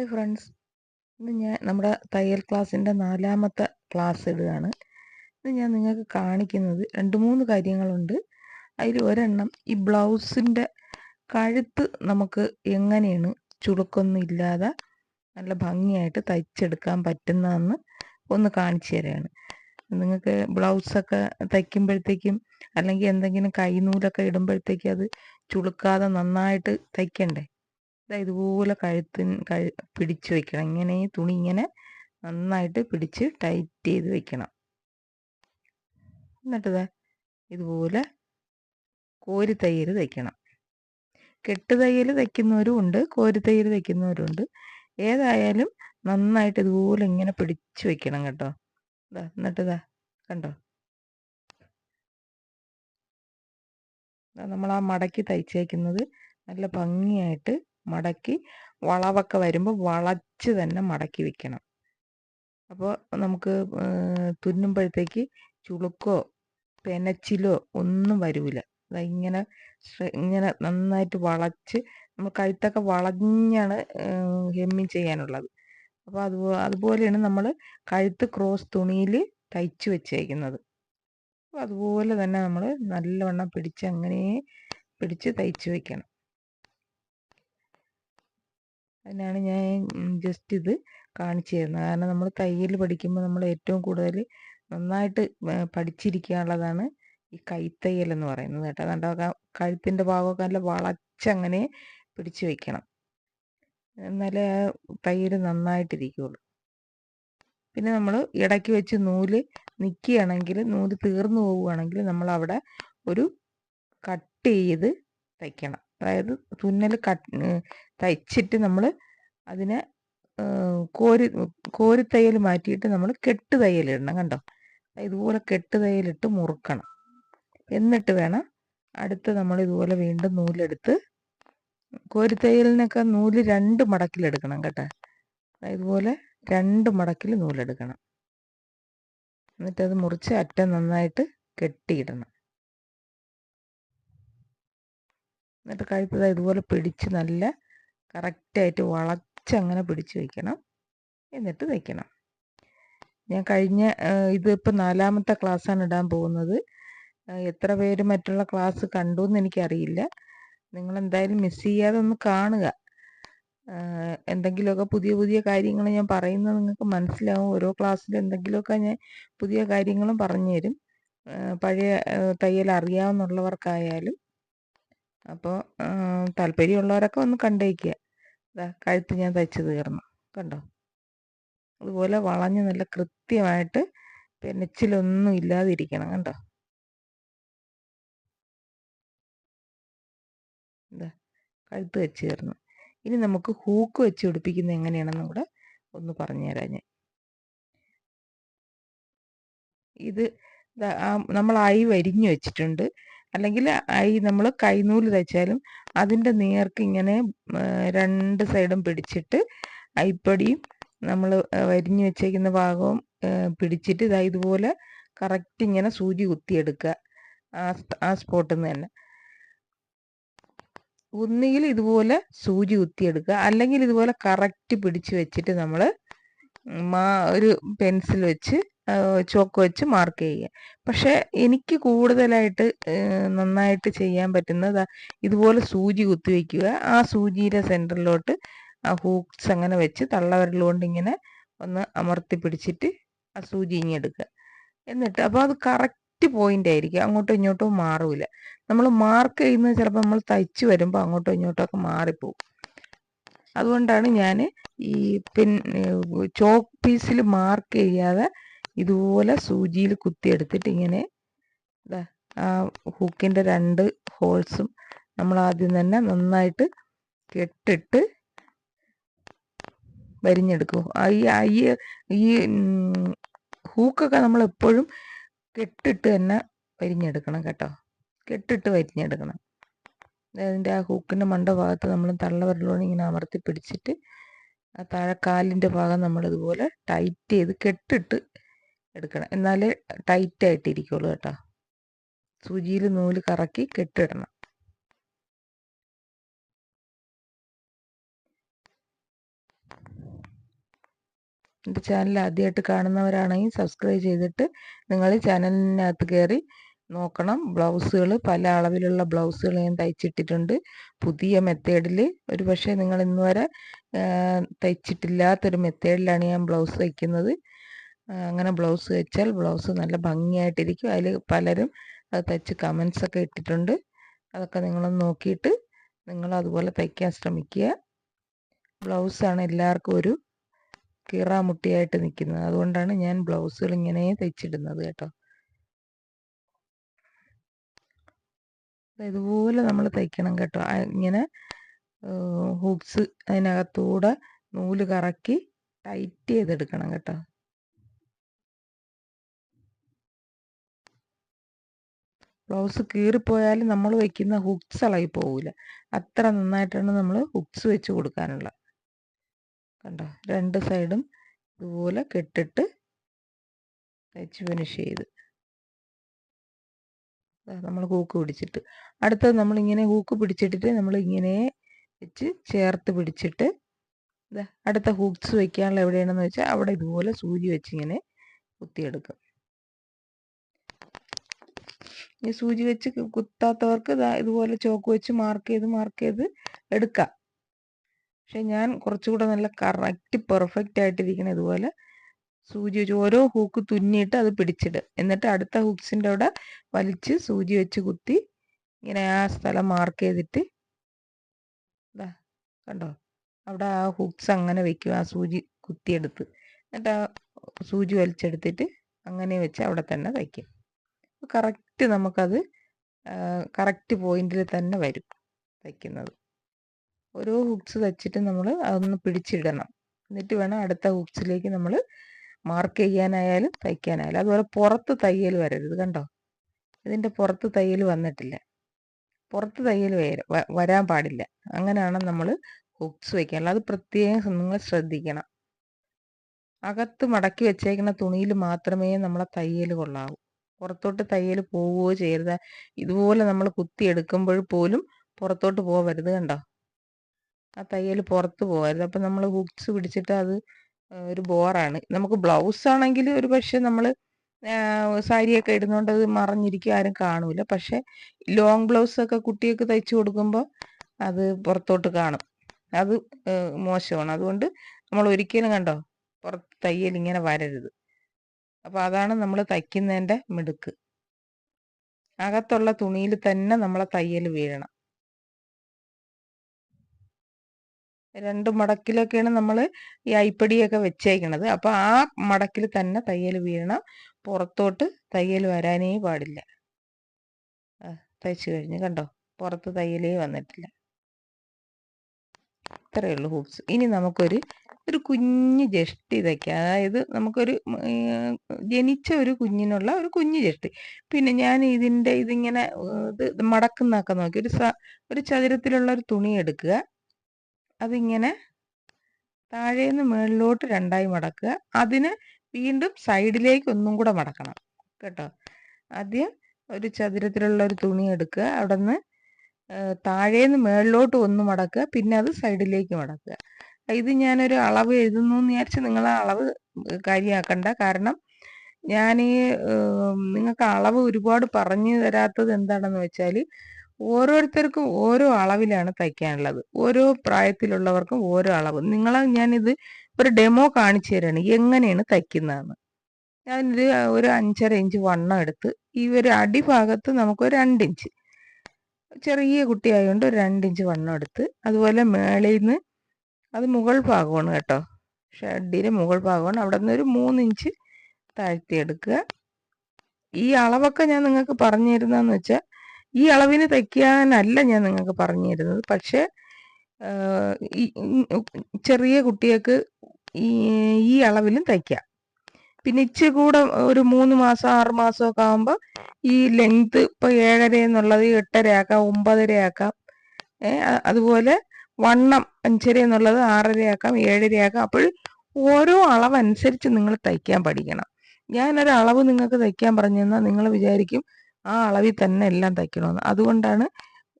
Hi friends. ഇന്ന് ഞാൻ നമ്മുടെ തയ്യൽ ക്ലാസ്സിന്റെ നാലാമത്തെ ക്ലാസ് ഇടുകയാണ്. ഇന്ന് ഞാൻ നിങ്ങൾക്ക് കാണിക്കുന്നത് രണ്ട് മൂന്ന് കാര്യങ്ങളുണ്ട്. അതിൽ ഒരെണ്ണം ഈ ബ്ലൗസിന്റെ കഴുത്ത് നമുക്ക് എങ്ങനെയാണ് ചുളുക്കൊന്നും ഇല്ലാതെ നല്ല ഭംഗിയായിട്ട് തയ്ച്ചെടുക്കാൻ പറ്റുന്നതെന്ന് ഒന്ന് കാണിച്ചു തരാണ്. നിങ്ങൾക്ക് ബ്ലൗസൊക്കെ തയ്ക്കുമ്പോഴത്തേക്കും അല്ലെങ്കിൽ എന്തെങ്കിലും കൈനൂലൊക്കെ ഇടുമ്പോഴത്തേക്കും അത് ചുളുക്കാതെ നന്നായിട്ട് തയ്ക്കണ്ടേ? ഇതുപോലെ കഴുത്തിന് കഴു പിടിച്ച് വെക്കണം. ഇങ്ങനെ തുണി ഇങ്ങനെ നന്നായിട്ട് പിടിച്ച് ടൈറ്റ് ചെയ്ത് വെക്കണം. എന്നിട്ട് ഇതുപോലെ കോരി തയ്യൽ തയ്ക്കണം കെട്ട് തയ്യൽ തയ്ക്കുന്നവരും ഉണ്ട് കോരി തയ്യൽ തയ്ക്കുന്നവരും ഉണ്ട്. ഏതായാലും നന്നായിട്ട് ഇതുപോലെ ഇങ്ങനെ പിടിച്ച് വെക്കണം കേട്ടോ. ഇതാ എന്നിട്ട് കണ്ടോ? നമ്മൾ ആ മടക്കി തയ്ച്ചേക്കുന്നത് നല്ല ഭംഗിയായിട്ട് മടക്കി വളവൊക്കെ വരുമ്പോൾ വളച്ച് തന്നെ മടക്കി വെക്കണം. അപ്പോൾ നമുക്ക് തുന്നുമ്പോഴത്തേക്ക് ചുളുക്കോ പെനച്ചിലോ ഒന്നും വരില്ല അതാ ഇങ്ങനെ ഇങ്ങനെ നന്നായിട്ട് വളച്ച് നമ്മൾ കഴുത്തൊക്കെ വളഞ്ഞാണ് ഹെമ്മിങ് ചെയ്യാനുള്ളത്. അപ്പോൾ അത് അതുപോലെയാണ് നമ്മൾ കഴുത്ത് ക്രോസ് തുണിയിൽ തയ്ച്ചു വെച്ചേക്കുന്നത്. അപ്പോൾ അതുപോലെ തന്നെ നമ്മൾ നല്ലവണ്ണം പിടിച്ച് അങ്ങനെ പിടിച്ച് തയ്ച്ചു വെക്കണം. അതിനാണ് ഞാൻ ജസ്റ്റ് ഇത് കാണിച്ചു തരുന്നത്. കാരണം നമ്മൾ തയ്യൽ പഠിക്കുമ്പോൾ നമ്മൾ ഏറ്റവും കൂടുതൽ നന്നായിട്ട് പഠിച്ചിരിക്കാനുള്ളതാണ് ഈ കൈത്തയ്യൽ എന്ന് പറയുന്നത് കേട്ടോ. കണ്ടോ? കഴുത്തിന്റെ ഭാഗമൊക്കെ നല്ല വളച്ചങ്ങനെ പിടിച്ചു വെക്കണം. എന്നാലേ ആ തയ്യൽ നന്നായിട്ടിരിക്കുകയുള്ളൂ പിന്നെ നമ്മൾ ഇടയ്ക്ക് വെച്ച് നൂൽ നിൽക്കുകയാണെങ്കിൽ നൂൽ തീർന്നു പോവുകയാണെങ്കിൽ നമ്മൾ അവിടെ ഒരു കട്ട് ചെയ്ത് തയ്ക്കണം അതായത് തുന്നൽ കട്ട് തയ്ച്ചിട്ട് നമ്മൾ അതിനെ കോരി കോരി മാറ്റിയിട്ട് നമ്മൾ കെട്ട് തയ്യൽ ഇടണം കണ്ടോ? ഇതുപോലെ കെട്ട് തയ്യലിട്ട് മുറുക്കണം. എന്നിട്ട് വേണം അടുത്ത് നമ്മൾ ഇതുപോലെ വീണ്ടും നൂലെടുത്ത് കോരിത്തയ്യലിനൊക്കെ നൂൽ രണ്ട് മടക്കിലെടുക്കണം കേട്ടോ. ഇതുപോലെ രണ്ട് മടക്കിൽ നൂലെടുക്കണം. എന്നിട്ടത് മുറിച്ച് അറ്റം നന്നായിട്ട് കെട്ടിയിടണം. എന്നിട്ട് കഴുത്തത് ഇതുപോലെ പിടിച്ച് നല്ല കറക്റ്റായിട്ട് വളച്ചങ്ങനെ പിടിച്ച് വയ്ക്കണം എന്നിട്ട് തയ്ക്കണം ഞാൻ കഴിഞ്ഞ ഇതിപ്പോൾ നാലാമത്തെ ക്ലാസ്സാണ് ഇടാൻ പോകുന്നത്. എത്ര പേര് മറ്റുള്ള ക്ലാസ് കണ്ടു എന്ന് എനിക്കറിയില്ല. നിങ്ങൾ എന്തായാലും മിസ് ചെയ്യാതെ ഒന്ന് കാണുക. എന്തെങ്കിലുമൊക്കെ പുതിയ പുതിയ കാര്യങ്ങൾ ഞാൻ പറയുന്നത് നിങ്ങൾക്ക് മനസ്സിലാവും. ഓരോ ക്ലാസ്സിൽ എന്തെങ്കിലുമൊക്കെ ഞാൻ പുതിയ കാര്യങ്ങളും പറഞ്ഞു തരും പഴയ തയ്യൽ അറിയാവുന്നുള്ളവർക്കായാലും. അപ്പോൾ താല്പര്യമുള്ളവരൊക്കെ ഒന്ന് കണ്ടേക്കുക. ഇതാ കഴുത്ത് ഞാൻ തയ്ച്ച് തീർന്നു. കണ്ടോ? അതുപോലെ വളഞ്ഞ് നല്ല കൃത്യമായിട്ട് പെനച്ചിലൊന്നും ഇല്ലാതിരിക്കണം. കണ്ടോ? എന്താ കഴുത്ത് വെച്ച് തീർന്നു. ഇനി നമുക്ക് ഹൂക്ക് വെച്ച് പിടിപ്പിക്കുന്നത് എങ്ങനെയാണെന്നും കൂടെ ഒന്ന് പറഞ്ഞു തരാം ഞാൻ. ഇത് നമ്മൾ ഐ വരിഞ്ഞു വെച്ചിട്ടുണ്ട്. അല്ലെങ്കിൽ ഈ നമ്മൾ കൈനൂൽ തയ്ച്ചാലും അതിന്റെ നേർക്ക് ഇങ്ങനെ രണ്ട് സൈഡും പിടിച്ചിട്ട് ഐപ്പടിയും നമ്മൾ വരിഞ്ഞു വെച്ചേക്കുന്ന ഭാഗവും പിടിച്ചിട്ട് ഇതാ ഇതുപോലെ കറക്റ്റ് ഇങ്ങനെ സൂചി കുത്തിയെടുക്കുക ആ സ്പോട്ടിൽ നിന്ന് തന്നെ. ഒന്നുകിൽ ഇതുപോലെ സൂചി കുത്തിയെടുക്കുക അല്ലെങ്കിൽ ഇതുപോലെ കറക്റ്റ് പിടിച്ചു വെച്ചിട്ട് നമ്മൾ മാ ഒരു പെൻസിൽ വെച്ച് ചോക്ക് വെച്ച് മാർക്ക് ചെയ്യുക. പക്ഷെ എനിക്ക് കൂടുതലായിട്ട് നന്നായിട്ട് ചെയ്യാൻ പറ്റുന്നത് ഇതുപോലെ സൂചി കുത്തി വെക്കുക. ആ സൂചിയുടെ സെന്ററിലോട്ട് ആ ഹൂക്സ് അങ്ങനെ വെച്ച് തള്ളവരലുകൊണ്ട് ഇങ്ങനെ ഒന്ന് അമർത്തി പിടിച്ചിട്ട് ആ സൂചി ഇങ്ങെടുക്കുക എന്നിട്ട് അപ്പോൾ അത് കറക്റ്റ് പോയിന്റ് ആയിരിക്കും. അങ്ങോട്ടും ഇങ്ങോട്ടും മാറില്ല നമ്മൾ മാർക്ക് ചെയ്യുന്നത് ചിലപ്പോൾ നമ്മൾ തയ്ച്ച് വരുമ്പോൾ അങ്ങോട്ടും ഇങ്ങോട്ടും ഒക്കെ മാറിപ്പോകും അതുകൊണ്ടാണ് ഞാൻ ഈ പിൻ ചോക്ക് പീസിൽ മാർക്ക് ചെയ്യാതെ ഇതുപോലെ സൂചിയിൽ കുത്തിയെടുത്തിട്ട് ഇങ്ങനെ ആ ഹുക്കിന്റെ രണ്ട് ഹോൾസും നമ്മൾ ആദ്യം തന്നെ നന്നായിട്ട് കെട്ടിട്ട് വരിഞ്ഞെടുക്കും. ഈ ഈ ഈ ഹൂക്കൊക്കെ നമ്മൾ എപ്പോഴും കെട്ടിട്ട് തന്നെ വരിഞ്ഞെടുക്കണം കേട്ടോ. കെട്ടിട്ട് വരിഞ്ഞെടുക്കണം. അതിന്റെ ആ ഹൂക്കിന്റെ മണ്ട ഭാഗത്ത് നമ്മൾ തള്ളവിരലോട് ഇങ്ങനെ അമർത്തി പിടിച്ചിട്ട് ആ താഴെ കാലിന്റെ ഭാഗം നമ്മളിതുപോലെ ടൈറ്റ് ചെയ്ത് കെട്ടിട്ട് എടുക്കണം. എന്നാലേ ടൈറ്റ് ആയിട്ടിരിക്കുള്ളൂ കേട്ടോ. സൂചിയിൽ നൂൽ കറക്കി കെട്ടിടണം. എന്റെ ചാനൽ ആദ്യമായിട്ട് കാണുന്നവരാണെങ്കിൽ സബ്സ്ക്രൈബ് ചെയ്തിട്ട് നിങ്ങൾ ചാനലിനകത്ത് കയറി നോക്കണം. ബ്ലൗസുകൾ പല അളവിലുള്ള ബ്ലൗസുകൾ ഞാൻ തയ്ച്ചിട്ടിട്ടുണ്ട്. പുതിയ മെത്തേഡിൽ ഒരു പക്ഷേ നിങ്ങൾ ഇന്നുവരെ തയ്ച്ചിട്ടില്ലാത്തൊരു മെത്തേഡിലാണ് ഞാൻ ബ്ലൗസ് തയ്ക്കുന്നത്. അങ്ങനെ ബ്ലൗസ് വെച്ചാൽ ബ്ലൗസ് നല്ല ഭംഗിയായിട്ടിരിക്കും. അതിൽ പലരും അത് തയ്ച്ച് കമൻസ് ഒക്കെ ഇട്ടിട്ടുണ്ട്. അതൊക്കെ നിങ്ങളൊന്ന് നോക്കിയിട്ട് നിങ്ങൾ അതുപോലെ തയ്ക്കാൻ ശ്രമിക്കുക. ബ്ലൗസാണ് എല്ലാവർക്കും ഒരു കീറാമുട്ടിയായിട്ട് നിൽക്കുന്നത്. അതുകൊണ്ടാണ് ഞാൻ ബ്ലൗസുകൾ ഇങ്ങനെ തയ്ച്ചിടുന്നത് കേട്ടോ. ഇതുപോലെ നമ്മൾ തയ്ക്കണം കേട്ടോ. ഇങ്ങനെ ഹുക്സ് അതിനകത്തൂടെ നൂൽ കറക്കി ടൈറ്റ് ചെയ്തെടുക്കണം കേട്ടോ. ബ്ലൗസ് കീറിപ്പോയാലും നമ്മൾ വയ്ക്കുന്ന ഹുക്സ് ഇളകി പോവില്ല അത്ര നന്നായിട്ടാണ് നമ്മൾ ഹുക്സ് വെച്ച് കൊടുക്കാനുള്ള കണ്ടോ? രണ്ട് സൈഡും ഇതുപോലെ കെട്ടിട്ട് തയ്ച്ച് ഫിനിഷ് ചെയ്ത്. നമ്മൾ ഹൂക്ക് പിടിച്ചിട്ട്. അടുത്തത് നമ്മളിങ്ങനെ ഹൂക്ക് പിടിച്ചിട്ടിട്ട് നമ്മൾ ഇങ്ങനെ വെച്ച് ചേർത്ത് പിടിച്ചിട്ട് അടുത്ത ഹൂക്സ് വയ്ക്കാനുള്ള എവിടെയാണെന്ന് വെച്ചാൽ അവിടെ ഇതുപോലെ സൂചി വെച്ചിങ്ങനെ കുത്തിയെടുക്കും. ഈ സൂചി വെച്ച് കുത്താത്തവർക്ക് ഇതുപോലെ ചോക്ക് വെച്ച് മാർക്ക് ചെയ്ത് മാർക്ക് ചെയ്ത് എടുക്കാം. പക്ഷെ ഞാൻ കുറച്ചുകൂടെ നല്ല കറക്റ്റ് പെർഫെക്റ്റ് ആയിട്ടിരിക്കണം ഇതുപോലെ സൂചി വെച്ച് ഓരോ ഹൂക്ക് തുന്നിയിട്ട് അത് പിടിച്ചിടുക എന്നിട്ട് അടുത്ത ഹൂക്സിന്റെ അവിടെ വലിച്ച് സൂചി വെച്ച് കുത്തി ഇങ്ങനെ ആ സ്ഥലം മാർക്ക് ചെയ്തിട്ട് ഇതാ കണ്ടോ? അവിടെ ആ ഹുക്സ് അങ്ങനെ വെക്കും ആ സൂചി കുത്തിയെടുത്ത്. എന്നിട്ട് ആ സൂചി വലിച്ചെടുത്തിട്ട് അങ്ങനെ വെച്ച് അവിടെ തന്നെ തയ്ക്കും. കറക്റ്റ് നമുക്കത് കറക്റ്റ് പോയിന്റിൽ തന്നെ വരും തയ്ക്കുന്നത് ഓരോ ഹുക്സ് തയ്ച്ചിട്ട് നമ്മൾ അതൊന്ന് പിടിച്ചിടണം. എന്നിട്ട് വേണം അടുത്ത ഹുക്സിലേക്ക് നമ്മൾ മാർക്ക് ചെയ്യാനായാലും തയ്ക്കാനായാലും. അതുപോലെ പുറത്ത് തയ്യൽ വരരുത് കണ്ടോ? ഇതിന്റെ പുറത്ത് തയ്യൽ വന്നിട്ടില്ല. പുറത്ത് തയ്യൽ വരാൻ പാടില്ല. അങ്ങനെയാണ് നമ്മൾ ഹുക്സ് വയ്ക്കാനുള്ളത് അത് പ്രത്യേകം നിങ്ങൾ ശ്രദ്ധിക്കണം. അകത്ത് മടക്കി വെച്ചേക്കുന്ന തുണിയിൽ മാത്രമേ നമ്മളെ തയ്യൽ കൊള്ളാവൂ. പുറത്തോട്ട് തയ്യൽ പോവുകയോ ചെയ്യരുത്. ഇതുപോലെ നമ്മൾ കുത്തി എടുക്കുമ്പോൾ പോലും പുറത്തോട്ട് പോകരുത് കണ്ടോ? ആ തയ്യൽ പുറത്ത് പോകരുത് അപ്പം നമ്മൾ ഹുക്സ് പിടിച്ചിട്ട് അത് ഒരു ബോറാണ്. നമുക്ക് ബ്ലൗസ് ആണെങ്കിൽ ഒരു പക്ഷെ നമ്മൾ സാരിയൊക്കെ ഇടുന്നോണ്ട് അത് മറിഞ്ഞിരിക്കും ആരും കാണൂല. പക്ഷെ ലോങ് ബ്ലൗസ് ഒക്കെ കുട്ടിയൊക്കെ തയ്ച്ചു കൊടുക്കുമ്പോൾ അത് പുറത്തോട്ട് കാണും. അത് മോശമാണ്. അതുകൊണ്ട് നമ്മൾ ഒരിക്കലും കണ്ടോ പുറത്ത് തയ്യൽ ഇങ്ങനെ വരരുത്. അപ്പോൾ അതാണ് നമ്മൾ തയ്ക്കുന്നതിന്റെ മിടുക്ക്. അകത്തുള്ള തുണിയിൽ തന്നെ നമ്മളെ തയ്യൽ വീഴണം. രണ്ട് മടക്കിലൊക്കെയാണ് നമ്മൾ ഈ അയ്പടിയൊക്കെ വെച്ചേക്കണത്. അപ്പോൾ ആ മടക്കിൽ തന്നെ തയ്യൽ വീഴണം. പുറത്തോട്ട് തയ്യൽ വരാനേ പാടില്ല. തയ്ച്ചു കഴിഞ്ഞ് കണ്ടോ? പുറത്ത് തയ്യലേ വന്നിട്ടില്ല. ഇത്രയേ ഉള്ളൂ ഹൂപ്സ്. ഇനി നമുക്കൊരു ഒരു കുഞ്ഞു ജഷ്ടി അതായത് നമുക്കൊരു ജനിച്ച ഒരു കുഞ്ഞിനുള്ള ഒരു കുഞ്ഞു ജഷ്ടി. പിന്നെ ഞാൻ ഇതിന്റെ ഇതിങ്ങനെ ഇത് മടക്കുന്നൊക്കെ നോക്കി. ഒരു ഒരു ചതുരത്തിലുള്ള ഒരു തുണി എടുക്കുക. അതിങ്ങനെ താഴേന്ന് മുകളിലോട്ട് രണ്ടായി മടക്കുക. അതിന് വീണ്ടും സൈഡിലേക്ക് ഒന്നും കൂടെ മടക്കണം. കേട്ടോ? ആദ്യം ഒരു ചതുരത്തിലുള്ള ഒരു തുണി എടുക്കുക. അവിടെ നിന്ന് താഴേന്ന് മുകളിലോട്ട് ഒന്ന് മടക്കുക. പിന്നെ അത് സൈഡിലേക്ക് മടക്കുക. ഇത് ഞാനൊരു അളവ് എഴുതുന്നു എന്ന് വിചാരിച്ച് നിങ്ങൾ ആ അളവ് കാര്യമാക്കണ്ട കാരണം ഞാൻ ഈ നിങ്ങൾക്ക് അളവ് ഒരുപാട് പറഞ്ഞു തരാത്തത് എന്താണെന്ന് വെച്ചാൽ ഓരോരുത്തർക്കും ഓരോ അളവിലാണ് തയ്ക്കാനുള്ളത്. ഓരോ പ്രായത്തിലുള്ളവർക്കും ഓരോ അളവ്. നിങ്ങളെ ഞാനിത് ഒരു ഡെമോ കാണിച്ചു തരാണ് എങ്ങനെയാണ് തയ്ക്കുന്നതെന്ന്. ഞാനിത് ഒരു അഞ്ചര ഇഞ്ച് വണ്ണം എടുത്ത് ഈ ഒരു അടിഭാഗത്ത് നമുക്ക് ഒരു രണ്ടിഞ്ച് ചെറിയ കുട്ടിയായതുകൊണ്ട് ഒരു രണ്ടിഞ്ച് വണ്ണം എടുത്ത് അതുപോലെ മേളിൽ നിന്ന് അത് മുകൾ ഭാഗമാണ് കേട്ടോ. ഷഡിന്റെ മുകൾ ഭാഗമാണ്. അവിടെ നിന്ന് ഒരു മൂന്നിഞ്ച് താഴ്ത്തി എടുക്കുക ഈ അളവൊക്കെ ഞാൻ നിങ്ങൾക്ക് പറഞ്ഞു തരുന്നതെന്ന് വെച്ചാൽ ഈ അളവിന് തയ്ക്കാനല്ല ഞാൻ നിങ്ങൾക്ക് പറഞ്ഞു തരുന്നത് പക്ഷേ ചെറിയ കുട്ടികൾക്ക് ഈ ഈ അളവിലും തയ്ക്കാം. പിന്നെ ഇച്ചിരി കൂടെ ഒരു മൂന്ന് മാസം ആറ് മാസമൊക്കെ ആകുമ്പോൾ ഈ ലെങ്ത് ഇപ്പോൾ ഏഴര എന്നുള്ളത് എട്ടര ആക്കാം ഒമ്പതര ആക്കാം. അതുപോലെ വണ്ണം അഞ്ചര എന്നുള്ളത് ആറരയാക്കാം ഏഴരയാക്കാം. ഏഴര അപ്പോൾ ഓരോ അളവനുസരിച്ച് നിങ്ങൾ തയ്ക്കാൻ പഠിക്കണം. ഞാനൊരു അളവ് നിങ്ങൾക്ക് തയ്ക്കാൻ പറഞ്ഞു തന്നാൽ നിങ്ങൾ വിചാരിക്കും ആ അളവിൽ തന്നെ എല്ലാം തയ്ക്കണമെന്ന്. അതുകൊണ്ടാണ്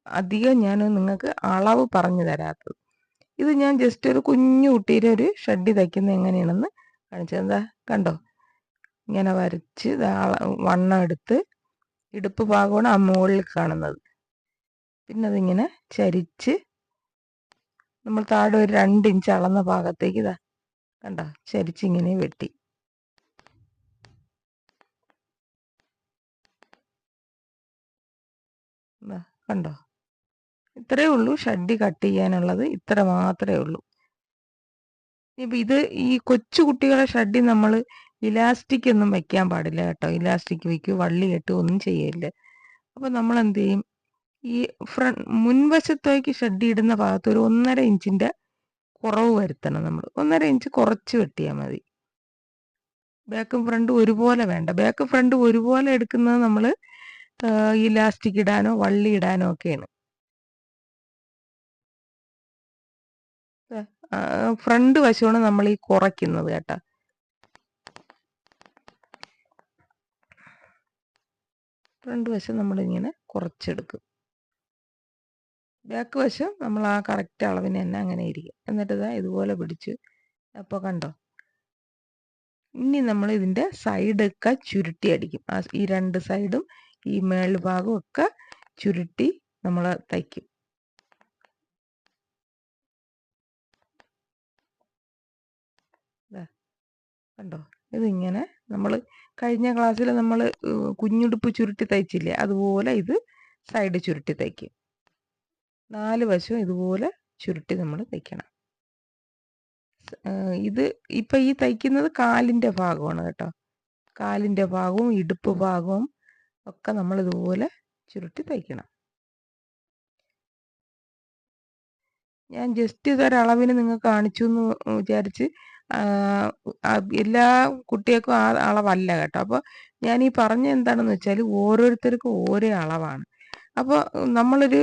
അധികം ഞാൻ നിങ്ങൾക്ക് അളവ് പറഞ്ഞു തരാത്തത്. ഇത് ഞാൻ ജസ്റ്റ് ഒരു കുഞ്ഞു കുട്ടിയുടെ ഒരു ഷഡ്ഡി തയ്ക്കുന്നത് എങ്ങനെയാണെന്ന് കാണിച്ചത് എന്താ കണ്ടോ? ഇങ്ങനെ വരച്ച് വണ്ണം എടുത്ത് ഇടുപ്പ് ഭാഗമാണ് ആ മുകളിൽ കാണുന്നത്. പിന്നെ അതിങ്ങനെ ചരിച്ച് നമ്മൾ താഴെ ഒരു രണ്ട് ഇഞ്ച് അളന്ന ഭാഗത്തേക്ക് ഇതാ. കണ്ട? ചരിച്ചിങ്ങനെ വെട്ടി. കണ്ടോ? ഇത്രേ ഉള്ളൂ ഷഡ്ഡി കട്ട് ചെയ്യാനുള്ളത്. ഇത്ര മാത്രമേ ഉള്ളൂ. ഇപ്പം ഇത് ഈ കൊച്ചു കുട്ടികളെ ഷഡ്ഡി നമ്മൾ ഇലാസ്റ്റിക് ഒന്നും വെക്കാൻ പാടില്ല കേട്ടോ. ഇലാസ്റ്റിക് വെക്കുക വള്ളി കെട്ടുക ഒന്നും ചെയ്യരുത് അപ്പോൾ നമ്മൾ എന്ത് ചെയ്യും? ഈ ഫ്രണ്ട് മുൻവശത്തേക്ക് ഷെഡ് ഇടുന്ന ഭാഗത്ത് ഒരു ഒന്നര ഇഞ്ചിന്റെ കുറവ് വരുത്തണം നമ്മൾ ഒന്നര ഇഞ്ച് കുറച്ച് വെട്ടിയാൽ മതി. ബാക്കും ഫ്രണ്ടും ഒരുപോലെ വേണ്ട. ബാക്ക് ഫ്രണ്ട് ഒരുപോലെ എടുക്കുന്നത് നമ്മൾ ഈ ലാസ്റ്റിക് ഇടാനോ വള്ളി ഇടാനോ ഒക്കെയാണ്. ഫ്രണ്ട് വശമാണ് നമ്മൾ ഈ കുറയ്ക്കുന്നത് കേട്ടോ. ഫ്രണ്ട് വശം നമ്മളിങ്ങനെ കുറച്ചെടുക്കും. ബാക്ക് വശം നമ്മൾ ആ കറക്റ്റ് അളവിന് തന്നെ അങ്ങനെ ഇരിക്കും. എന്നിട്ട് ഇതാ ഇതുപോലെ പിടിച്ച് അപ്പോൾ കണ്ടോ? ഇനി നമ്മൾ ഇതിന്റെ സൈഡൊക്കെ ചുരുട്ടി അടിക്കും. ആ ഈ രണ്ട് സൈഡും ഈ മേളിൽ ഭാഗവും ഒക്കെ ചുരുട്ടി നമ്മൾ തയ്ക്കും. കണ്ടോ? ഇതിങ്ങനെ നമ്മൾ കഴിഞ്ഞ ക്ലാസ്സിൽ നമ്മൾ കുഞ്ഞുടുപ്പ് ചുരുട്ടി തയ്ച്ചില്ലേ? അതുപോലെ ഇത് സൈഡ് ചുരുട്ടി തയ്ക്കും. നാല് വശവും ഇതുപോലെ ചുരുട്ടി നമ്മൾ തയ്ക്കണം. ഇത് ഇപ്പം ഈ തയ്ക്കുന്നത് കാലിന്റെ ഭാഗമാണ് കേട്ടോ. കാലിന്റെ ഭാഗവും ഇടുപ്പ് ഭാഗവും ഒക്കെ നമ്മൾ ഇതുപോലെ ചുരുട്ടി തയ്ക്കണം. ഞാൻ ജസ്റ്റ് ഇതൊരളവിന് നിങ്ങൾ കാണിച്ചു എന്ന് വിചാരിച്ച് എല്ലാ കുട്ടികൾക്കും ആ അളവല്ല കേട്ടോ. അപ്പോൾ ഞാൻ ഈ പറഞ്ഞ എന്താണെന്ന് വെച്ചാൽ ഓരോരുത്തർക്കും ഓരോ അളവാണ്. അപ്പോൾ നമ്മളൊരു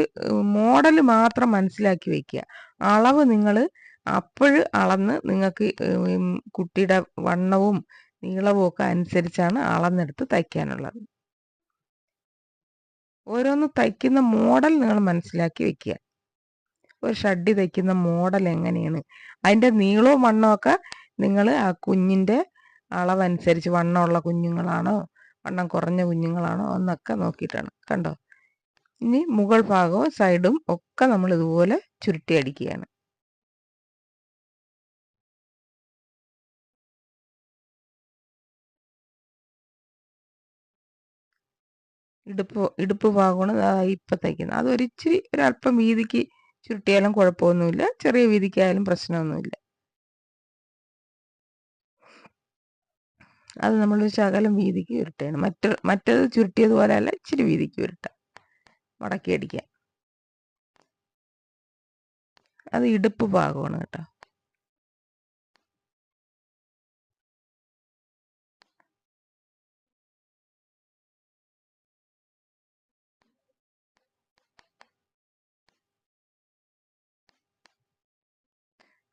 മോഡൽ മാത്രം മനസ്സിലാക്കി വെക്കുക അളവ് നിങ്ങൾ അപ്പോഴ് അളന്ന് നിങ്ങൾക്ക് കുട്ടിയുടെ വണ്ണവും നീളവും ഒക്കെ അനുസരിച്ചാണ് അളന്നെടുത്ത് തയ്ക്കാനുള്ളത്. ഓരോന്ന് തയ്ക്കുന്ന മോഡൽ നിങ്ങൾ മനസ്സിലാക്കി വെക്കുക ഒരു ഷഡ്ഡി തയ്ക്കുന്ന മോഡൽ എങ്ങനെയാണ്? അതിന്റെ നീളവും വണ്ണമൊക്കെ നിങ്ങൾ ആ കുഞ്ഞിന്റെ അളവനുസരിച്ച് വണ്ണമുള്ള കുഞ്ഞുങ്ങളാണോ? വണ്ണം കുറഞ്ഞ കുഞ്ഞുങ്ങളാണോ? എന്നൊക്കെ നോക്കിയിട്ടാണ്. കണ്ടോ? ഇനി മുകൾ ഭാഗവും സൈഡും ഒക്കെ നമ്മൾ ഇതുപോലെ ചുരുട്ടി അടിക്കുകയാണ്. ഇടുപ്പ് ഇടുപ്പ് ഭാഗമാണ് ഇപ്പം തയ്ക്കുന്നത്. അത് ഒരിച്ചിരി ഒരല്പം വീതിക്ക് ചുരുട്ടിയാലും കുഴപ്പമൊന്നുമില്ല. ചെറിയ വീതിക്കായാലും പ്രശ്നമൊന്നുമില്ല. അത് നമ്മൾ ശകലം വീതിക്ക് ഉരുട്ടുകയാണ്. മറ്റ മറ്റേത് ചുരുട്ടിയതുപോലെ അല്ല ഇച്ചിരി വീതിക്ക് ഉരുട്ടാം. മടക്കി അടിക്കുക. അത് ഇടുപ്പ് ഭാഗമാണ് കേട്ടോ.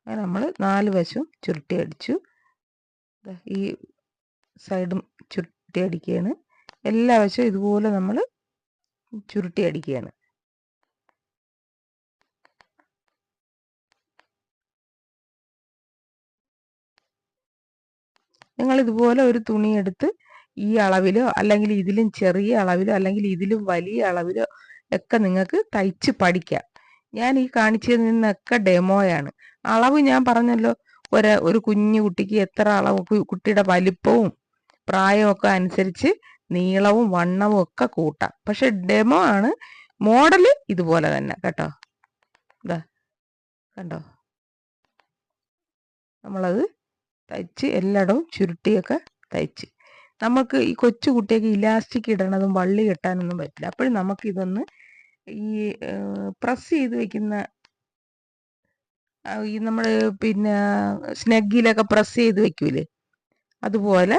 നമ്മൾ നാല് വശവും ചുരുട്ടി അടിച്ചു. ഈ സൈഡും ചുരുട്ടി അടിക്കുകയാണ്. എല്ലാ വശവും ഇതുപോലെ നമ്മൾ ചുരുട്ടി അടിക്കുകയാണ് നിങ്ങൾ ഇതുപോലെ ഒരു തുണി എടുത്ത് ഈ അളവിലോ അല്ലെങ്കിൽ ഇതിലും ചെറിയ അളവിലോ അല്ലെങ്കിൽ ഇതിലും വലിയ അളവിലോ ഒക്കെ നിങ്ങൾക്ക് തയ്ച്ച് പഠിക്കാം. ഞാൻ ഈ കാണിച്ചതിൽ നിന്നൊക്കെ ഡെമോയാണ്. അളവ് ഞാൻ പറഞ്ഞല്ലോ ഒരു ഒരു കുഞ്ഞു കുട്ടിക്ക് എത്ര അളവ് കുട്ടിയുടെ വലിപ്പവും പ്രായമൊക്കെ അനുസരിച്ച് നീളവും വണ്ണവും ഒക്കെ കൂട്ടാം. പക്ഷെ ഡെമോ ആണ് മോഡൽ ഇതുപോലെ തന്നെ കേട്ടോ? ഇതാ കണ്ടോ? നമ്മളത് തയ്ച്ച് എല്ലായിടവും ചുരുട്ടിയൊക്കെ തയ്ച്ച്. നമുക്ക് ഈ കൊച്ചു കുട്ടിയൊക്കെ ഇലാസ്റ്റിക് ഇടണതും വള്ളി കെട്ടാനൊന്നും പറ്റില്ല. അപ്പോഴും നമുക്ക് ഇതൊന്ന് ഈ പ്രസ് ചെയ്ത് വെക്കുന്ന ഈ നമ്മൾ പിന്നെ സ്നഗ്ഗിലൊക്കെ പ്രസ് ചെയ്ത് വെക്കൂലേ അതുപോലെ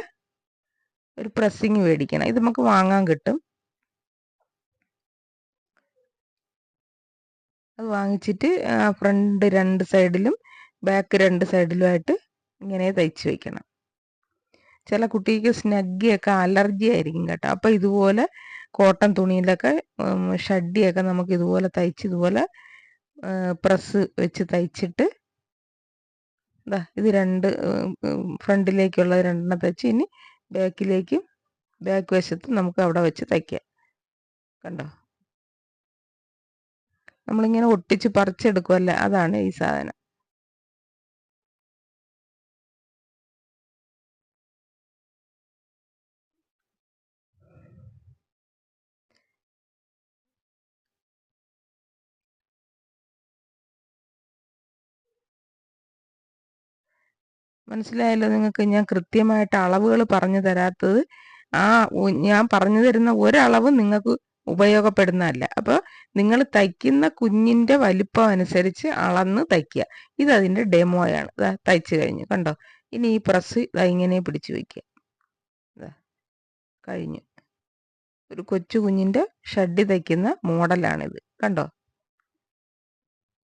ഒരു പ്രസ്സിങ് മേടിക്കണം. ഇത് നമുക്ക് വാങ്ങാൻ കിട്ടും. അത് വാങ്ങിച്ചിട്ട് ഫ്രണ്ട് രണ്ട് സൈഡിലും ബാക്ക് രണ്ട് സൈഡിലുമായിട്ട് ഇങ്ങനെ തയ്ച്ച് വെക്കണം. ചില കുട്ടിക്ക് സ്നഗ്ഗിയൊക്കെ അലർജി ആയിരിക്കും കേട്ടോ. അപ്പം ഇതുപോലെ കോട്ടൺ തുണിയിലൊക്കെ ഷഡ്ഡിയൊക്കെ നമുക്ക് ഇതുപോലെ തയ്ച്ച് ഇതുപോലെ പ്രസ് വെച്ച് തയ്ച്ചിട്ട് ഇതാ ഇത് രണ്ട് ഫ്രണ്ടിലേക്കുള്ള രണ്ടെണ്ണം തയ്ച്ച് ഇനി ബാക്കിലേക്കും ബാക്ക് വശത്ത് നമുക്ക് അവിടെ വെച്ച് തയ്ക്കാം. കണ്ടോ? നമ്മളിങ്ങനെ ഒട്ടിച്ച് പറിച്ചെടുക്കുമല്ലേ അതാണ് ഈ സാധനം. മനസ്സിലായല്ലോ നിങ്ങൾക്ക്? ഞാൻ കൃത്യമായിട്ട് അളവുകൾ പറഞ്ഞു തരാത്തത്. ആ ഞാൻ പറഞ്ഞു തരുന്ന ഒരളവ് നിങ്ങൾക്ക് ഉപയോഗപ്പെടുന്നതല്ല. അപ്പോൾ നിങ്ങൾ തയ്ക്കുന്ന കുഞ്ഞിന്റെ വലിപ്പം അനുസരിച്ച് അളന്ന് തയ്ക്കുക. ഇത് അതിന്റെ ഡെമോയാണ്. തയ്ച്ചു കഴിഞ്ഞു. കണ്ടോ? ഇനി ഈ പ്രസ് ഇതാ ഇങ്ങനെ പിടിച്ചു വയ്ക്കുക. കഴിഞ്ഞു. ഒരു കൊച്ചു കുഞ്ഞിന്റെ ഷഡ്ഡി തയ്ക്കുന്ന മോഡലാണിത്. കണ്ടോ?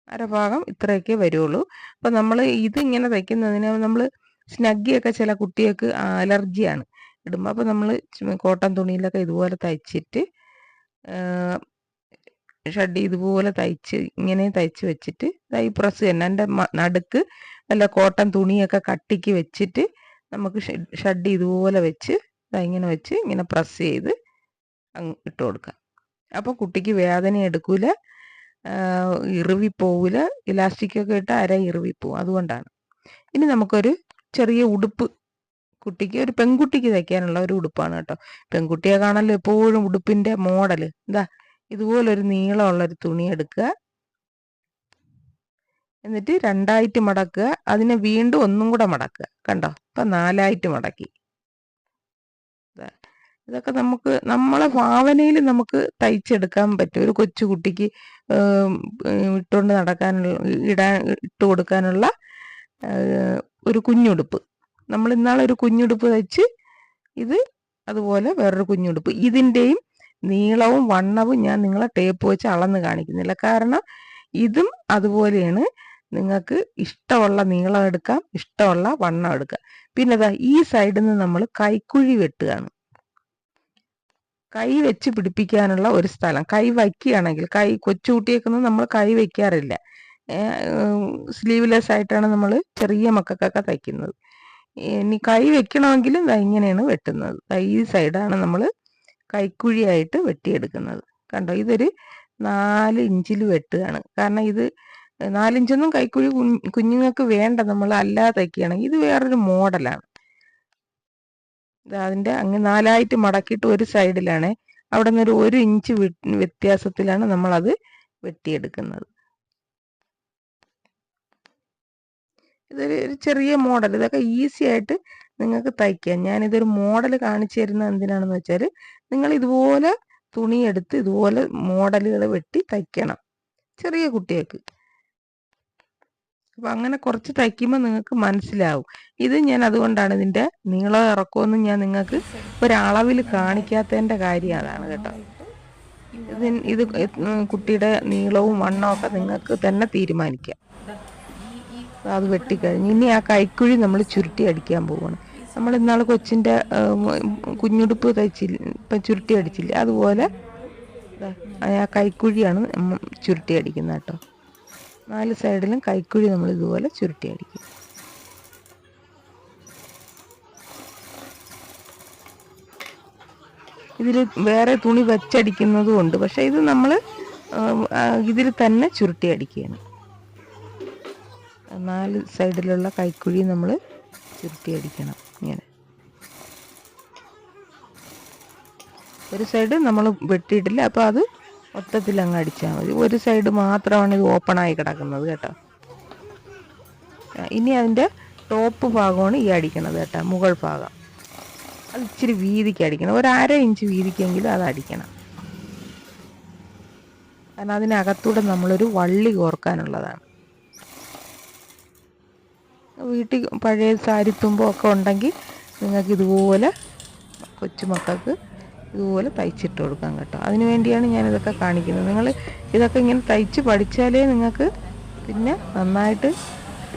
അരഭാഗം ഇത്രയൊക്കെ വരുള്ളൂ. അപ്പോൾ നമ്മൾ ഇതിങ്ങനെ തയ്ക്കുന്നതിന് നമ്മൾ സ്നഗ്ഗിയൊക്കെ ചില കുട്ടികൾക്ക് അലർജിയാണ്. ഇടുമ്പോൾ അപ്പോൾ നമ്മൾ കോട്ടൺ തുണിയിലൊക്കെ ഇതുപോലെ തയ്ച്ചിട്ട് ഷഡ് ഇതുപോലെ തയ്ച്ച് ഇങ്ങനെ തയ്ച്ച് വെച്ചിട്ട് ഈ പ്രസ് തന്നെ എന്റെ നടുക്ക് നല്ല കോട്ടൺ തുണിയൊക്കെ കട്ടിക്ക് വെച്ചിട്ട് നമുക്ക് ഷഡ് ഇതുപോലെ വെച്ച് ഇങ്ങനെ വെച്ച് ഇങ്ങനെ പ്രസ് ചെയ്ത് ഇട്ട് കൊടുക്കാം അപ്പോൾ കുട്ടിക്ക് വേദന എടുക്കൂല. ഇറുവി പോവില്ല ഇലാസ്റ്റിക്കൊക്കെ ഇട്ട് അര ഇറുവിപ്പോവും. അതുകൊണ്ടാണ്. ഇനി നമുക്കൊരു ചെറിയ ഉടുപ്പ് കുട്ടിക്ക് ഒരു പെൺകുട്ടിക്ക് തയ്ക്കാനുള്ള ഒരു ഉടുപ്പാണ് കേട്ടോ. പെൺകുട്ടിയെ കാണല്ലോ എപ്പോഴും ഉടുപ്പിന്റെ മോഡൽ എന്താ ഇതുപോലൊരു നീളമുള്ളൊരു തുണി എടുക്കുക. എന്നിട്ട് രണ്ടായിട്ട് മടക്കുക. അതിനെ വീണ്ടും ഒന്നും കൂടെ മടക്കുക. കണ്ടോ? ഇപ്പൊ നാലായിട്ട് മടക്കി. ഇതൊക്കെ നമുക്ക് നമ്മളെ ഭാവനയിൽ നമുക്ക് തയ്ച്ചെടുക്കാൻ പറ്റും. ഒരു കൊച്ചുകുട്ടിക്ക് ഇട്ടുകൊണ്ട് നടക്കാനുള്ള ഇടാൻ ഇട്ട് കൊടുക്കാനുള്ള ഒരു കുഞ്ഞുടുപ്പ്. നമ്മൾ ഇന്നാളെ ഒരു കുഞ്ഞുടുപ്പ് തയ്ച്ച് ഇത് അതുപോലെ വേറൊരു കുഞ്ഞുടുപ്പ്. ഇതിന്റെയും നീളവും വണ്ണവും ഞാൻ നിങ്ങളെ ടേപ്പ് വെച്ച് അളന്ന് കാണിക്കുന്നില്ല. കാരണം ഇതും അതുപോലെയാണ്. നിങ്ങൾക്ക് ഇഷ്ടമുള്ള നീളം എടുക്കാം ഇഷ്ടമുള്ള വണ്ണം എടുക്കാം. പിന്നെ ഈ സൈഡിൽ നിന്ന് നമ്മൾ കൈക്കുഴി വെട്ടുകയാണ്. കൈ വെച്ച് പിടിപ്പിക്കാനുള്ള ഒരു സ്ഥലം. കൈ വയ്ക്കുകയാണെങ്കിൽ കൈ കൊച്ചുകുട്ടിയൊക്കെ നമ്മൾ കൈ വയ്ക്കാറില്ല. സ്ലീവ്ലെസ് ആയിട്ടാണ് നമ്മൾ ചെറിയ മക്കൾക്കൊക്കെ തയ്ക്കുന്നത്. ഇനി കൈ വെക്കണമെങ്കിലും ഇങ്ങനെയാണ് വെട്ടുന്നത്. ഈ സൈഡാണ് നമ്മൾ കൈക്കുഴിയായിട്ട് വെട്ടിയെടുക്കുന്നത്. കണ്ടോ? ഇതൊരു നാല് ഇഞ്ചിൽ വെട്ടുകയാണ്. കാരണം ഇത് നാലിഞ്ചൊന്നും കൈക്കുഴി കുഞ്ഞുങ്ങൾക്ക് വേണ്ട. നമ്മൾ അല്ലാതെ തയ്ക്കുകയാണെങ്കിൽ ഇത് വേറൊരു മോഡലാണ്. അതിന്റെ അങ്ങ് നാലായിട്ട് മടക്കിയിട്ട് ഒരു സൈഡിലാണ്. അവിടെ നിന്ന് ഒരു ഇഞ്ച് വ്യത്യാസത്തിലാണ് നമ്മളത് വെട്ടിയെടുക്കുന്നത്. ഇതൊരു ഒരു ചെറിയ മോഡൽ. ഇതൊക്കെ ഈസി ആയിട്ട് നിങ്ങൾക്ക് തയ്ക്കാം. ഞാനിതൊരു മോഡൽ കാണിച്ചു തരുന്നത് എന്തിനാണെന്ന് വെച്ചാൽ നിങ്ങൾ ഇതുപോലെ തുണിയെടുത്ത് ഇതുപോലെ മോഡലുകൾ വെട്ടി തയ്ക്കണം. ചെറിയ കുട്ടികൾക്ക്. അപ്പോൾ അങ്ങനെ കുറച്ച് തയ്ക്കുമ്പോൾ നിങ്ങൾക്ക് മനസ്സിലാവും. ഇത് ഞാൻ അതുകൊണ്ടാണ് ഇതിന്റെ നീളം ഇറക്കമൊന്നും ഞാൻ നിങ്ങൾക്ക് ഒരളവിൽ കാണിക്കാത്തതിന്റെ കാര്യം അതാണ് കേട്ടോ. ഇത് ഇത് കുട്ടിയുടെ നീളവും ഒക്കെ നിങ്ങൾക്ക് തന്നെ തീരുമാനിക്കാം. അത് വെട്ടിക്കഴിഞ്ഞ് ഇനി ആ കൈക്കുഴി നമ്മൾ ചുരുട്ടി അടിക്കാൻ പോവാണ്. നമ്മൾ ഇന്നാൾ കൊച്ചിന്റെ കുഞ്ഞുടുപ്പ് തയ്ച്ചില്ല ഇപ്പൊ ചുരുട്ടി അടിച്ചില്ല? അതുപോലെ ആ കൈക്കുഴിയാണ് ചുരുട്ടി അടിക്കുന്നത് കേട്ടോ. നാല് സൈഡിലും കൈക്കുഴി നമ്മൾ ഇതുപോലെ ചുരുട്ടി അടിക്കും ഇതിൽ വേറെ തുണി വെച്ചടിക്കുന്നതും ഉണ്ട്. പക്ഷെ ഇത് നമ്മൾ ഇതിൽ തന്നെ ചുരുട്ടി അടിക്കുകയാണ് നാല് സൈഡിലുള്ള കൈക്കുഴി നമ്മൾ ചുരുട്ടി അടിക്കണം ഇങ്ങനെ. ഒരു സൈഡ് നമ്മൾ വെട്ടിയിട്ടില്ല. അപ്പോൾ അത് മൊത്തത്തിൽ അങ്ങ് അടിച്ചാൽ മതി. ഒരു സൈഡ് മാത്രമാണ് ഇത് ഓപ്പണായി കിടക്കുന്നത് കേട്ടോ. ഇനി അതിന്റെ ടോപ്പ് ഭാഗമാണ് ഈ അടിക്കണത് കേട്ടോ മുകൾ ഭാഗം. അത് ഇച്ചിരി വീതിക്ക് അടിക്കണം. ഒരു അര ഇഞ്ച് വീതിക്കെങ്കിലും അത് അടിക്കണം. കാരണം അതിനകത്തൂടെ നമ്മളൊരു വള്ളി കോർക്കാനുള്ളതാണ്. വീട്ടിൽ പഴയ സാരിത്തുമ്പോ ഒക്കെ ഉണ്ടെങ്കിൽ നിങ്ങൾക്ക് ഇതുപോലെ കൊച്ചുമക്കൾക്ക് ഇതുപോലെ തയ്ച്ചിട്ട് കൊടുക്കാം കേട്ടോ. അതിനു വേണ്ടിയാണ് ഞാൻ ഇതൊക്കെ കാണിക്കുന്നത്. നിങ്ങൾ ഇതൊക്കെ ഇങ്ങനെ തയ്ച്ച് പഠിച്ചാലേ നിങ്ങൾക്ക് പിന്നെ നന്നായിട്ട്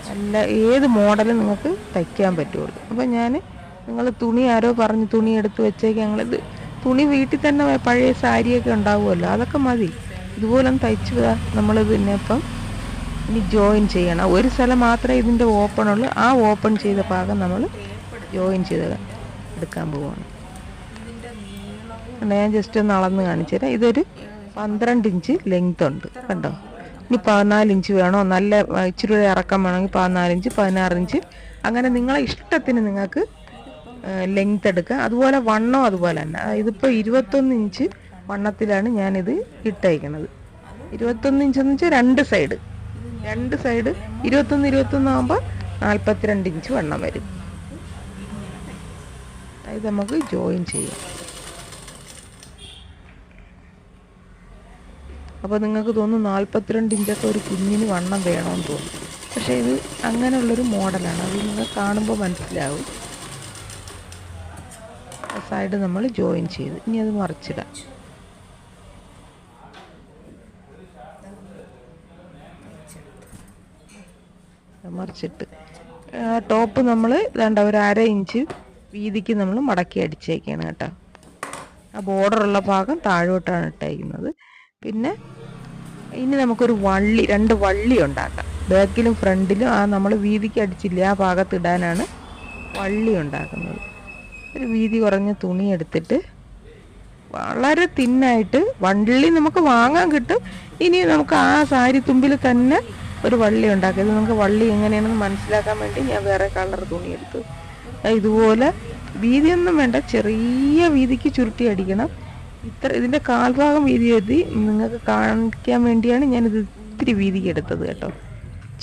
നല്ല ഏത് മോഡലും നിങ്ങൾക്ക് തയ്ക്കാൻ പറ്റുള്ളൂ. അപ്പോൾ ഞാൻ നിങ്ങൾ തുണി ആരോ പറഞ്ഞ് തുണി എടുത്ത് വെച്ചേക്ക് ഞങ്ങളിത് തുണി വീട്ടിൽ തന്നെ പഴയ സാരിയൊക്കെ ഉണ്ടാവുമല്ലോ. അതൊക്കെ മതി. ഇതുപോലെ തയ്ച്ച് നമ്മൾ പിന്നെ ഇപ്പം ഇനി ജോയിൻ ചെയ്യണം. ഒരു സ്ഥലം മാത്രമേ ഇതിന്റെ ഓപ്പൺ ഉള്ളൂ. ആ ഓപ്പൺ ചെയ്ത ഭാഗം നമ്മൾ ജോയിൻ ചെയ്ത് എടുക്കാൻ പോവുകയാണ് കണ്ടോ, ഞാൻ ജസ്റ്റ് ഒന്ന് അളന്ന് കാണിച്ചു തരാം. ഇതൊരു പന്ത്രണ്ട് ഇഞ്ച് ലെങ്ത് ഉണ്ട്. കണ്ടോ? ഇനി പതിനാല് ഇഞ്ച് വേണോ? നല്ല ഇച്ചിരി ഇറക്കം വേണമെങ്കിൽ പതിനാല് ഇഞ്ച് പതിനാറ് ഇഞ്ച് അങ്ങനെ നിങ്ങളെ ഇഷ്ടത്തിന് നിങ്ങൾക്ക് ലെങ്ത് എടുക്കുക അതുപോലെ വണ്ണം അതുപോലെ തന്നെ. ഇതിപ്പോൾ ഇരുപത്തൊന്ന് ഇഞ്ച് വണ്ണത്തിലാണ് ഞാനിത് ഇട്ടയക്കണത് ഇരുപത്തൊന്ന് ഇഞ്ച് എന്ന് വെച്ചാൽ രണ്ട് സൈഡ് രണ്ട് സൈഡ് ഇരുപത്തൊന്ന് ഇരുപത്തൊന്ന് ആകുമ്പോൾ നാൽപ്പത്തിരണ്ട് ഇഞ്ച് വണ്ണം വരും. ഇത് നമുക്ക് ജോയിൻ ചെയ്യാം. അപ്പോൾ നിങ്ങൾക്ക് തോന്നും നാൽപ്പത്തിരണ്ട് ഇഞ്ചൊക്കെ ഒരു കുഞ്ഞിന് വണ്ണം വേണമെന്ന് തോന്നും പക്ഷേ ഇത് അങ്ങനെയുള്ളൊരു മോഡലാണ്. അത് നിങ്ങൾ കാണുമ്പോൾ മനസ്സിലാവും. സൈഡ് നമ്മൾ ജോയിൻ ചെയ്ത്. ഇനി അത് മറിച്ചിടാം. മറിച്ചിട്ട്. ടോപ്പ് നമ്മൾ വേണ്ട ഒരു അര ഇഞ്ച് വീതിക്ക് നമ്മൾ മടക്കി അടിച്ചേക്കാണ് കേട്ടോ. ആ ബോർഡറുള്ള ഭാഗം താഴോട്ടാണ് ഇട്ടേക്കുന്നത്. പിന്നെ ഇനി നമുക്കൊരു വള്ളി രണ്ട് വള്ളി ഉണ്ടാക്കാം. ബാക്കിലും ഫ്രണ്ടിലും ആ നമ്മൾ വീതിക്ക് അടിച്ചില്ല ആ ഭാഗത്ത് ഇടാനാണ് വള്ളി ഉണ്ടാക്കുന്നത്. ഒരു വീതി കുറഞ്ഞ തുണി എടുത്തിട്ട് വളരെ തിന്നായിട്ട് വള്ളി നമുക്ക് വാങ്ങാൻ കിട്ടും. ഇനി നമുക്ക് ആ സാരി തുമ്പിൽ തന്നെ ഒരു വള്ളി ഉണ്ടാക്കുക ഇത് നമുക്ക് വള്ളി എങ്ങനെയാണെന്ന് മനസ്സിലാക്കാൻ വേണ്ടി ഞാൻ വേറെ കളർ തുണി എടുത്തു. ഇതുപോലെ വീതിയൊന്നും വേണ്ട ചെറിയ വീതിക്ക് ചുരുട്ടി അടിക്കണം. ഇത്ര ഇതിന്റെ കാൽഭാഗം വീതി എഴുതി നിങ്ങൾക്ക് കാണിക്കാൻ വേണ്ടിയാണ് ഞാൻ ഞാനിത് ഇത്തിരി വീതിക്ക് എടുത്തത് കേട്ടോ.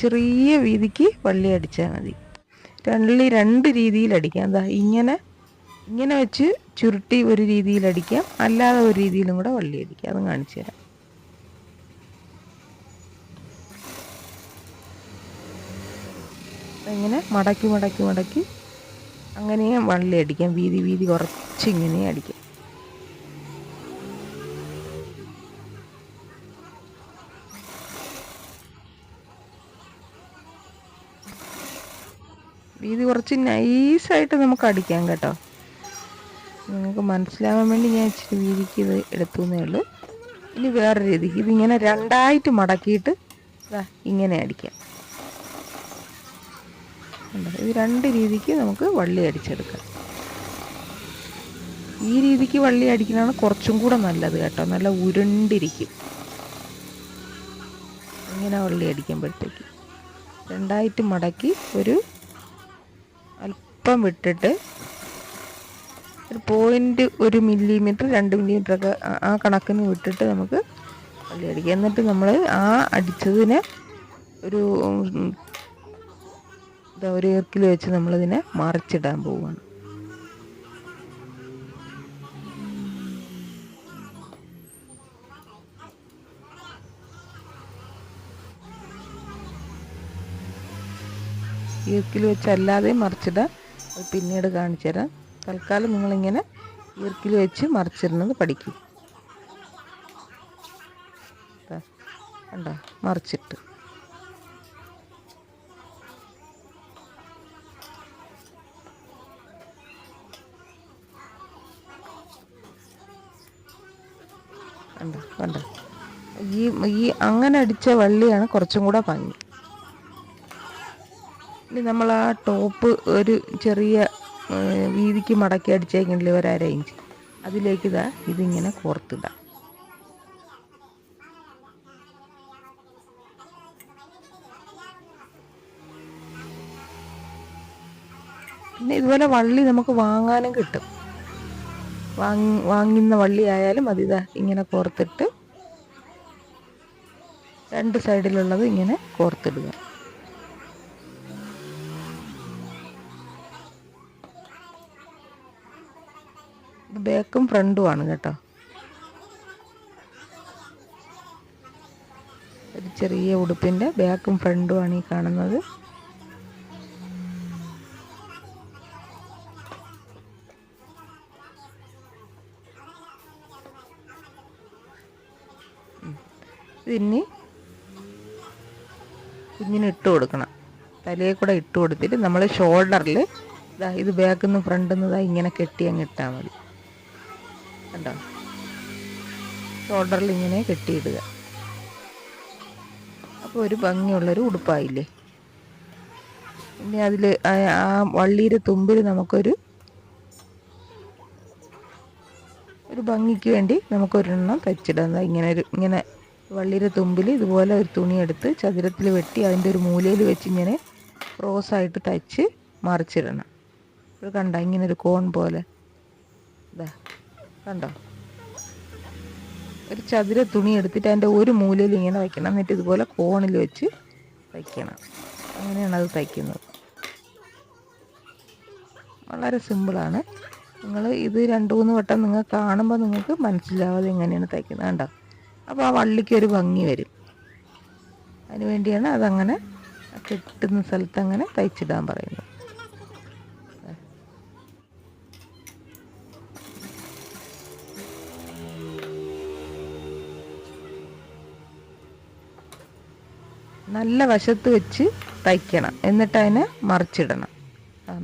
ചെറിയ വീതിക്ക് വള്ളി അടിച്ചാൽ മതി. രള്ളി രണ്ട് രീതിയിൽ അടിക്കാം. എന്താ ഇങ്ങനെ ഇങ്ങനെ വെച്ച് ചുരുട്ടി ഒരു രീതിയിൽ അടിക്കാം. അല്ലാതെ ഒരു രീതിയിലും കൂടെ വള്ളി അടിക്കാം. അതും കാണിച്ചു തരാം. ഇങ്ങനെ മടക്കി മടക്കി മടക്കി അങ്ങനെ വള്ളി അടിക്കാം. വീതി വീതി കുറച്ച് ഇങ്ങനെ അടിക്കാം. വീതി കുറച്ച് നൈസായിട്ട് നമുക്ക് അടിക്കാം കേട്ടോ. നിങ്ങൾക്ക് മനസ്സിലാവാൻ വേണ്ടി ഞാൻ ഇച്ചിരി വീതിക്ക് ഇത് എടുത്തു എന്നേ ഉള്ളൂ. ഇനി വേറെ രീതിക്ക് ഇതിങ്ങനെ രണ്ടായിട്ട് മടക്കിയിട്ട് ഇങ്ങനെ അടിക്കാം? ഇത് രണ്ട് രീതിക്ക് നമുക്ക് വള്ളി അടിച്ചെടുക്കാം. ഈ രീതിക്ക് വള്ളി അടിക്കുന്നതാണ് കുറച്ചും കൂടെ നല്ലത് കേട്ടോ. നല്ല ഉരുണ്ടിരിക്കും. ഇങ്ങനെ വള്ളി അടിക്കുമ്പോഴത്തേക്ക്. രണ്ടായിട്ട് മടക്കി ഒരു അല്പം വിട്ടിട്ട് ഒരു പോയിന്റ് ഒരു മില്ലിമീറ്റർ രണ്ട് മില്ലിമീറ്റർ ഒക്കെ ആ- കണക്കിന് വിട്ടിട്ട് നമുക്ക് പള്ളി അടിക്കുക. എന്നിട്ട് നമ്മൾ ആ അടിച്ചതിനെ ഒരു എന്താ ഒരു ഇറക്കിൽ വെച്ച് നമ്മളിതിനെ മറിച്ചിടാൻ പോവുകയാണ്. ഈർക്കിൽ വെച്ചല്ലാതെ മറിച്ചിടാൻ മറിച്ചിടാം അത് പിന്നീട് കാണിച്ചു തരാം. തൽക്കാലം നിങ്ങളിങ്ങനെ ഈർക്കിൽ വെച്ച് മറിച്ചിരുന്നത് പഠിക്കും. കണ്ടോ? മറിച്ചിട്ട്. കണ്ടോ? കണ്ടോ? ഈ ഈ അങ്ങനെ അടിച്ച വള്ളിയാണ് കുറച്ചും കൂടെ ഭംഗി. ഇനി നമ്മൾ ആ ടോപ്പ് ഒരു ചെറിയ വീതിക്ക് മടക്കി അടിച്ചേക്കില്ലേ ഒരു അര ഇഞ്ച് അതിലേക്ക് ഇതാ ഇതിങ്ങനെ കോർത്തിടാം. പിന്നെ ഇതുപോലെ വള്ളി നമുക്ക് വാങ്ങാനും കിട്ടും. വാങ്ങി വാങ്ങുന്ന വള്ളി ആയാലും അതിതാ ഇങ്ങനെ കോർത്തിട്ട് രണ്ട് സൈഡിലുള്ളത് ഇങ്ങനെ കോർത്തിടുക ഇത് ബാക്കും ഫ്രണ്ടും ആണ് കേട്ടോ. ഒരു ചെറിയ ഉടുപ്പിന്റെ ബാക്കും ഫ്രണ്ടും ആണ് ഈ കാണുന്നത്. ഇനി കുഞ്ഞിന് ഇട്ട് കൊടുക്കണം. തലയിൽ കൂടെ ഇട്ട് കൊടുത്തിട്ട് നമ്മൾ ഷോൾഡറിൽ ഇതാ ബാക്കിൽ നിന്ന് ഫ്രണ്ടിൽ നിന്ന് ഇങ്ങനെ കെട്ടി അങ്ങ് ഇട്ടാൽ മതി. കണ്ടോ? ഷോൾഡറിൽ ഇങ്ങനെ കെട്ടിയിടുക. അപ്പോൾ ഒരു ഭംഗിയുള്ളൊരു ഉടുപ്പായില്ലേ? പിന്നെ അതിൽ ആ വള്ളിയുടെ തുമ്പിൽ നമുക്കൊരു ഒരു ഭംഗിക്ക് വേണ്ടി നമുക്കൊരെണ്ണം തച്ചിടാം. ഇങ്ങനെ ഒരു ഇങ്ങനെ വള്ളിയുടെ തുമ്പിൽ ഇതുപോലെ ഒരു തുണിയെടുത്ത് ചതുരത്തിൽ വെട്ടി അതിന്റെ ഒരു മൂലയിൽ വെച്ച് ഇങ്ങനെ റോസായിട്ട് തയ്ച്ച് മറിച്ചിടണം. ഇപ്പോൾ കണ്ട? ഇങ്ങനെ ഒരു കോൺ പോലെ. ഇതാ കണ്ടോ? ഒരു ചതുര തുണി എടുത്തിട്ട് അതിന്റെ ഒരു മൂലയിൽ ഇങ്ങനെ വയ്ക്കണം. എന്നിട്ട് ഇതുപോലെ കോണിൽ വെച്ച് തയ്ക്കണം അങ്ങനെയാണ് അത് തയ്ക്കുന്നത്. വളരെ സിമ്പിളാണ് നിങ്ങൾ ഇത് രണ്ട് മൂന്ന് വട്ടം നിങ്ങൾ കാണുമ്പോൾ നിങ്ങൾക്ക് മനസ്സിലാവാതെ എങ്ങനെയാണ് തയ്ക്കുന്നത്. കണ്ടോ? അപ്പോൾ ആ വള്ളിക്ക് ഒരു ഭംഗി വരും. അതിന് വേണ്ടിയാണ് അതങ്ങനെ കെട്ടുന്ന സ്ഥലത്ത് അങ്ങനെ തയ്ച്ചിടാൻ പറയുന്നത്. നല്ല വശത്ത് വെച്ച് തയ്ക്കണം. എന്നിട്ട് അതിനെ മറിച്ചിടണം.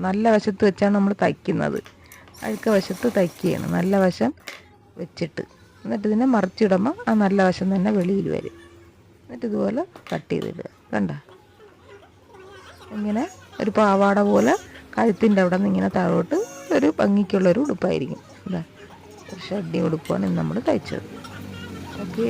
നല്ല വശത്ത് വെച്ചാണ് നമ്മൾ തയ്ക്കുന്നത്. അഴുക്ക വശത്ത് തയ്ക്കുകയാണ് നല്ല വശം വെച്ചിട്ട്. എന്നിട്ട് ഇതിനെ മറിച്ചിടുമ്പോൾ ആ നല്ല വശം തന്നെ വെളിയിൽ വരും. എന്നിട്ട് ഇതുപോലെ കട്ട് ചെയ്തിടുക. കണ്ട? ഇങ്ങനെ ഒരു പാവാട പോലെ കഴുത്തിന്റെ അവിടെ നിന്ന് ഇങ്ങനെ താഴോട്ട് ഒരു ഭംഗിക്കുള്ളൊരു ഉടുപ്പായിരിക്കും. ഇതാ ഒരു ഷഡ്ഡി ഉടുപ്പാണ് ഇന്ന് നമ്മൾ തയ്ച്ചത്. ഓക്കേ.